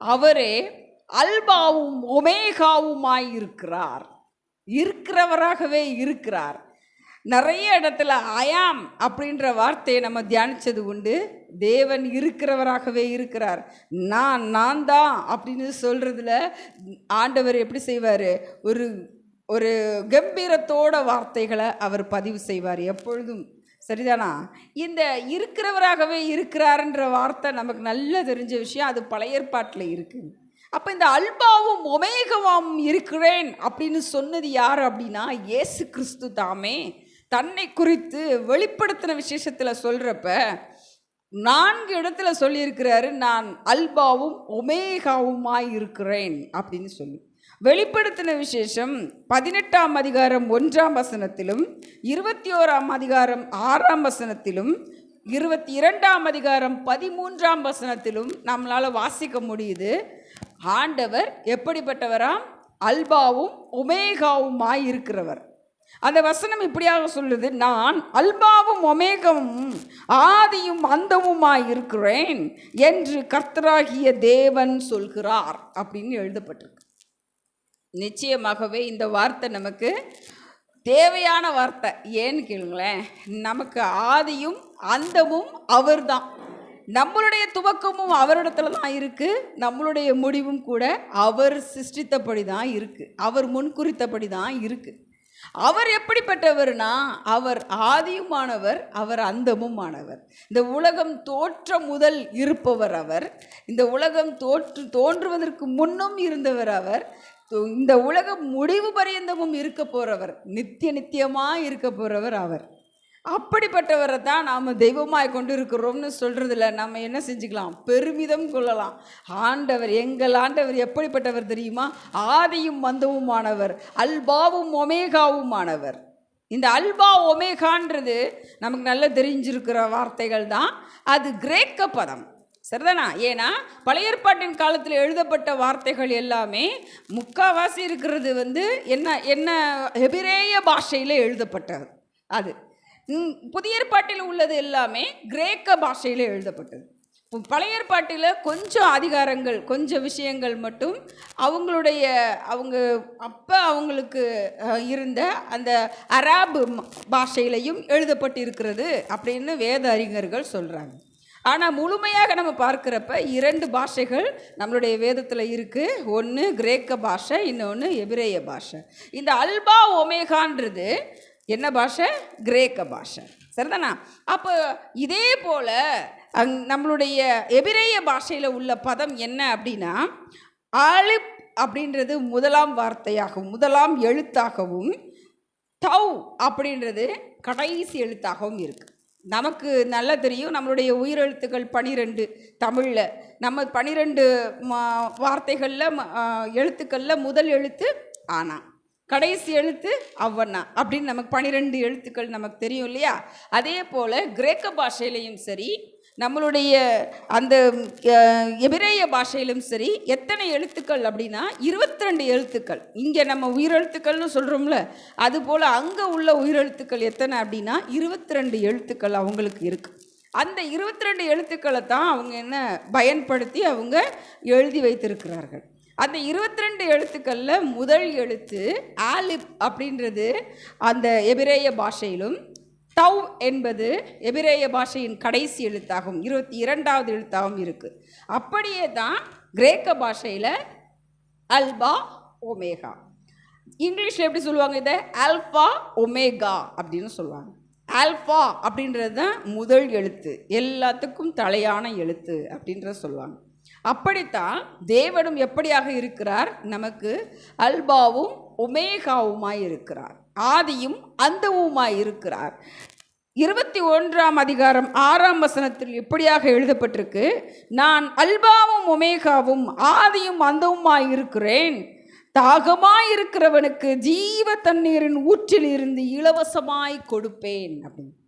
அவரே அல்பாவும் ஒமேகாவுமாய் இருக்கிறார். இருக்கிறவராகவே இருக்கிறார். நிறைய இடத்துல அயாம் அப்படின்ற வார்த்தையை நம்ம தியானித்தது உண்டு. தேவன் இருக்கிறவராகவே இருக்கிறார். நான் நான் தான் அப்படின்னு சொல்கிறதுல ஆண்டவர் எப்படி செய்வார்? ஒரு ஒரு கம்பீரத்தோட வார்த்தைகளை அவர் பதிவு செய்வார் எப்பொழுதும். சரிதானா? இந்த இருக்கிறவராகவே இருக்கிறாருன்ற வார்த்தை நமக்கு நல்லா தெரிஞ்ச விஷயம் அது பழைய ஏற்பாட்டில் இருக்குது அப்போ இந்த அல்பாவும் ஒமேகவாவும் இருக்கிறேன் அப்படின்னு சொன்னது யார் அப்படின்னா இயேசு கிறிஸ்து தாமே. தன்னை குறித்து வெளிப்படுத்தின விசேஷத்தில் சொல்கிறப்ப நான்கு இடத்துல சொல்லியிருக்கிறாரு நான் அல்பாவும் ஒமேகாவுமாய் இருக்கிறேன் அப்படின்னு சொல்லி. வெளிப்படுத்தின விசேஷம் பதினெட்டாம் அதிகாரம் ஒன்றாம் வசனத்திலும் இருபத்தி ஓராம் அதிகாரம் ஆறாம் வசனத்திலும் இருபத்தி இரண்டாம் அதிகாரம் பதிமூன்றாம் வசனத்திலும் நம்மளால் வாசிக்க முடியுது. ஆண்டவர் எப்படிப்பட்டவராம்? அல்பாவும் ஒமேகாவுமாய் இருக்கிறவர். அந்த வசனம் இப்படியாக சொல்லுது நான் அல்பாவும் ஒமேகமும் ஆதியும் அந்தமுமாய் இருக்கிறேன் என்று கர்த்தராகிய தேவன் சொல்கிறார் அப்படின்னு எழுதப்பட்டிருக்கு. நிச்சயமாகவே இந்த வார்த்தை நமக்கு தேவையான வார்த்தை. ஏன்னு கேளுங்களேன் நமக்கு ஆதியும் அந்தமும் அவர்தான். நம்மளுடைய துவக்கமும் அவரிடத்துல தான் இருக்குது நம்மளுடைய முடிவும் கூட அவர் சிருஷ்டித்தபடி தான் இருக்குது அவர் முன்குறித்தபடி தான் இருக்குது அவர் எப்படிப்பட்டவர்னா அவர் ஆதியுமானவர் அவர் அந்தமுமானவர். இந்த உலகம் தோற்ற முதல் இருப்பவர் அவர் இந்த உலகம் தோற்று தோன்றுவதற்கு முன்னும் இருந்தவர் அவர் இந்த உலகம் முடிவு பரியந்தமும் இருக்க போகிறவர் நித்திய நித்தியமாக இருக்க போகிறவர் அவர். அப்படிப்பட்டவரை தான் நாம் தெய்வமாய் கொண்டு இருக்கிறோம்னு சொல்கிறதுல நம்ம என்ன செஞ்சுக்கலாம்? பெருமிதம் கொள்ளலாம். ஆண்டவர் எங்கள் ஆண்டவர் எப்படிப்பட்டவர் தெரியுமா? ஆதியும் மந்தவுமானவர் அல்பாவும் ஒமேகாவுமானவர். இந்த அல்பா ஒமேகான்றது நமக்கு நல்லா தெரிஞ்சிருக்கிற வார்த்தைகள் தான். அது கிரேக்க பதம். சரிதானா? ஏன்னா பழைய ஏற்பாட்டின் காலத்தில் எழுதப்பட்ட வார்த்தைகள் எல்லாமே முக்காவாசி இருக்கிறது வந்து என்ன என்ன எபிரேய பாஷையில் எழுதப்பட்டது. அது. புதிய ஏற்பாட்டில் உள்ளது எல்லாமே கிரேக்க பாஷையில் எழுதப்பட்டது. இப்போ பழைய ஏற்பாட்டில் கொஞ்சம் அதிகாரங்கள் கொஞ்சம் விஷயங்கள் மட்டும் அவங்களுடைய அவங்க அப்போ அவங்களுக்கு இருந்த அந்த அராபு பாஷையிலையும் எழுதப்பட்டிருக்கிறது அப்படின்னு வேத அறிஞர்கள் சொல்கிறாங்க ஆனால் முழுமையாக நம்ம பார்க்குறப்ப இரண்டு பாஷைகள் நம்மளுடைய வேதத்தில் இருக்குது ஒன்று கிரேக்க பாஷை இன்னொன்று எபிரேய பாஷை. இந்த அல்பா ஒமேகான்றது என்ன பாஷை? கிரேக்க பாஷை. சரிதானா? அப்போ இதே போல் அங் நம்மளுடைய எபிரேய பாஷையில் உள்ள பதம் என்ன அப்படின்னா ஆலிப் அப்படின்றது முதலாம் வார்த்தையாகவும் முதலாம் எழுத்தாகவும் தவ் அப்படின்றது கடைசி எழுத்தாகவும் இருக்குது நமக்கு நல்லா தெரியும். நம்மளுடைய உயிரெழுத்துக்கள் பனிரெண்டு தமிழில். நம்ம பனிரெண்டு வார்த்தைகளில் எழுத்துக்களில் முதல் எழுத்து ஆனா. கடைசி எழுத்து அவ்வண்ணா அப்படின்னு நமக்கு பனிரெண்டு எழுத்துக்கள் நமக்கு தெரியும் இல்லையா? அதே போல் கிரேக்க பாஷையிலையும் சரி நம்மளுடைய அந்த எபிரேய பாஷையிலும் சரி எத்தனை எழுத்துக்கள் அப்படின்னா இருபத்தி ரெண்டு எழுத்துக்கள். இங்கே நம்ம உயிரெழுத்துக்கள்னு சொல்கிறோம்ல அதுபோல் அங்கே உள்ள உயிரெழுத்துக்கள் எத்தனை அப்படின்னா இருபத்தி ரெண்டு எழுத்துக்கள் அவங்களுக்கு இருக்குது அந்த இருபத்தி ரெண்டு எழுத்துக்களை தான் அவங்க என்ன பயன்படுத்தி அவங்க எழுதி வைத்திருக்கிறார்கள். அந்த இருபத்தி ரெண்டு எழுத்துக்களில் முதல் எழுத்து ஆலிப் அப்படின்றது அந்த எபிரேய பாஷையிலும் தவ் என்பது எபிரேய பாஷையின் கடைசி எழுத்தாகும். இருபத்தி இரண்டாவது எழுத்தாகவும் இருக்குது அப்படியே தான் கிரேக்க பாஷையில் அல்பா ஒமேகா. இங்கிலீஷில் எப்படி சொல்லுவாங்க இதை? ஆல்ஃபா ஒமேகா அப்படின்னு சொல்லுவாங்க. ஆல்ஃபா அப்படின்றது தான் முதல் எழுத்து. எல்லாத்துக்கும் தலையான எழுத்து அப்படின்றத சொல்லுவாங்க. அப்படித்தான் தேவனும் எப்படியாக இருக்கிறார்? நமக்கு அல்பாவும் ஒமேகாவுமாய் இருக்கிறார். ஆதியும் அந்தவுமாய் இருக்கிறார். இருபத்தி ஒன்றாம் அதிகாரம் ஆறாம் வசனத்தில் எப்படியாக எழுதப்பட்டிருக்கு. நான் அல்பாவும் ஒமேகாவும் ஆதியும் அந்தவுமாய் இருக்கிறேன். தாகமாய் இருக்கிறவனுக்கு ஜீவ தண்ணீரின் ஊற்றில் இருந்து இலவசமாய் கொடுப்பேன் அப்படின்னு.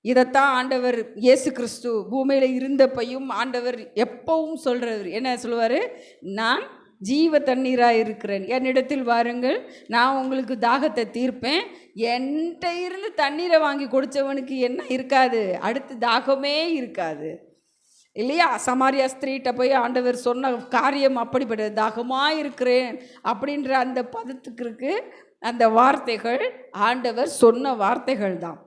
இதைத்தான் ஆண்டவர் இயேசு கிறிஸ்து பூமியில் இருந்தப்பையும் ஆண்டவர் எப்பவும் சொல்கிறவர் என்ன சொல்லுவார்? நான் ஜீவ தண்ணீராக இருக்கிறேன். என்னிடத்தில் வாருங்கள் நான் உங்களுக்கு தாகத்தை தீர்ப்பேன். என்கிட்ட இருந்து தண்ணீரை வாங்கி குடித்தவனுக்கு என்ன இருக்காது? அடுத்து தாகமே இருக்காது. இல்லையா? சமாரியா ஸ்திரீட்ட போய் ஆண்டவர் சொன்ன காரியம் அப்படிப்பட்டது தாகமாக இருக்கிறேன் அப்படின்ற அந்த பதத்துக்கு அந்த வார்த்தைகள் ஆண்டவர் சொன்ன வார்த்தைகள் தான்.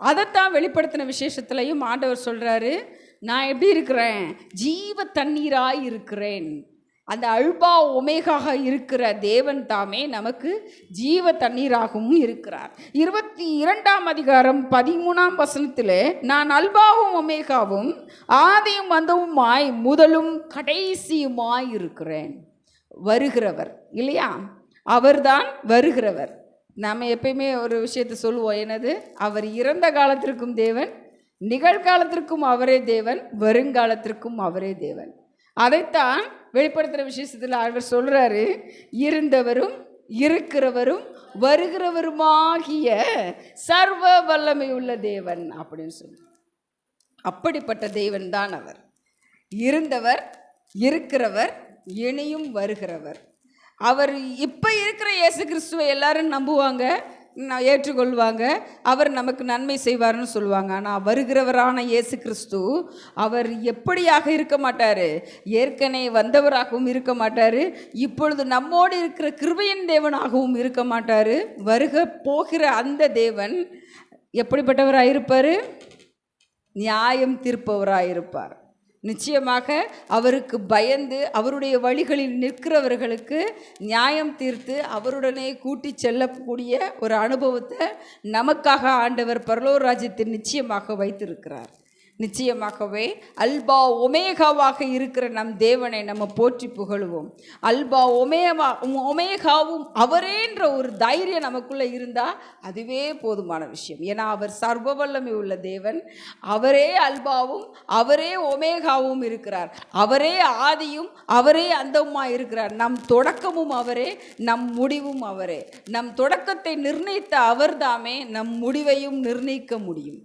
அதைத்தான் வெளிப்படுத்தின விசேஷத்துலையும் ஆண்டவர் சொல்கிறாரு நான் எப்படி இருக்கிறேன்? ஜீவ தண்ணீராக இருக்கிறேன். அந்த அல்பா ஒமேகாக இருக்கிற தேவன் தாமே நமக்கு ஜீவ தண்ணீராகவும் இருக்கிறார். இருபத்தி இரண்டாம் அதிகாரம் பதிமூணாம் வசனத்தில் நான் அல்பாவும் ஒமேகாவும் ஆதியும் வந்தவுமாய் முதலும் கடைசியுமாய் இருக்கிறேன். வருகிறவர் இல்லையா? அவர்தான் வருகிறவர். நாம் எப்பயுமே ஒரு விஷயத்தை சொல்லுவோம் எனது அவர் இறந்த காலத்திற்கும் தேவன் நிகழ்காலத்திற்கும் அவரே தேவன் வருங்காலத்திற்கும் அவரே தேவன். அதைத்தான் வெளிப்படுத்துகிற விசேஷத்தில் அவர் சொல்கிறாரு இருந்தவரும் இருக்கிறவரும் வருகிறவருமாகிய சர்வ வல்லமை உள்ள தேவன் அப்படின்னு சொல்லி. அப்படிப்பட்ட தேவன் தான் அவர். இருந்தவர் இருக்கிறவர் இனியும் வருகிறவர். அவர் இப்போ இருக்கிற இயேசு கிறிஸ்துவை எல்லாரும் நம்புவாங்க. ஏற்றுக்கொள்வாங்க. அவர் நமக்கு நன்மை செய்வார்னு சொல்லுவாங்க. ஆனால் வருகிறவரான இயேசு கிறிஸ்து அவர் எப்படியாக இருக்க மாட்டார்? ஏற்கனவே வந்தவராகவும் இருக்க மாட்டார். இப்பொழுது நம்மோடு இருக்கிற கிருபையின் தேவனாகவும் இருக்க மாட்டார். வருக போகிற அந்த தேவன் எப்படிப்பட்டவராக இருப்பார் நியாயம் தீர்ப்பவராக இருப்பார் நிச்சயமாக அவருக்கு பயந்து அவருடைய வழிகளில் நிற்கிறவர்களுக்கு நியாயம் தீர்த்து அவருடனே கூட்டி செல்லக்கூடிய ஒரு அனுபவத்தை நமக்காக ஆண்டவர் பரலோர் ராஜ்யத்தில் நிச்சயமாக வைத்திருக்கிறார். நிச்சயமாகவே அல்பா ஒமேகாவாக இருக்கிற நம் தேவனை நம்ம போற்றி புகழுவோம். அல்பா ஒமேவா ஒமேகாவும் அவரேன்ற ஒரு தைரியம் நமக்குள்ளே இருந்தால் அதுவே போதுமான விஷயம். ஏன்னா அவர் சர்வ வல்லமை உள்ள தேவன். அவரே அல்பாவும் அவரே ஒமேகாவும் இருக்கிறார். அவரே ஆதியும் அவரே அந்தவுமாக இருக்கிறார். நம் தொடக்கமும் அவரே நம் முடிவும் அவரே. நம் தொடக்கத்தை நிர்ணயித்த அவர்தாமே நம் முடிவையும் நிர்ணயிக்க முடியும்.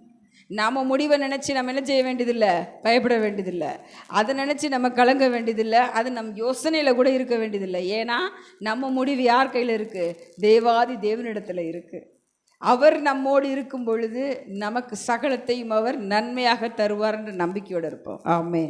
நாம் முடிவை நினச்சி நம்ம என்ன செய்ய வேண்டியதில்லை? பயப்பட வேண்டியதில்லை. அதை நினச்சி நம்ம கலங்க வேண்டியதில்லை. அது நம் யோசனையில் கூட இருக்க வேண்டியதில்லை. ஏன்னா நம்ம முடிவு யார் கையில் இருக்குது தேவாதி தேவனிடத்தில் இருக்குது அவர் நம்மோடு இருக்கும் பொழுது நமக்கு சகலத்தையும் அவர் நன்மையாக தருவார் என்ற நம்பிக்கையோடு இருப்போம். ஆமே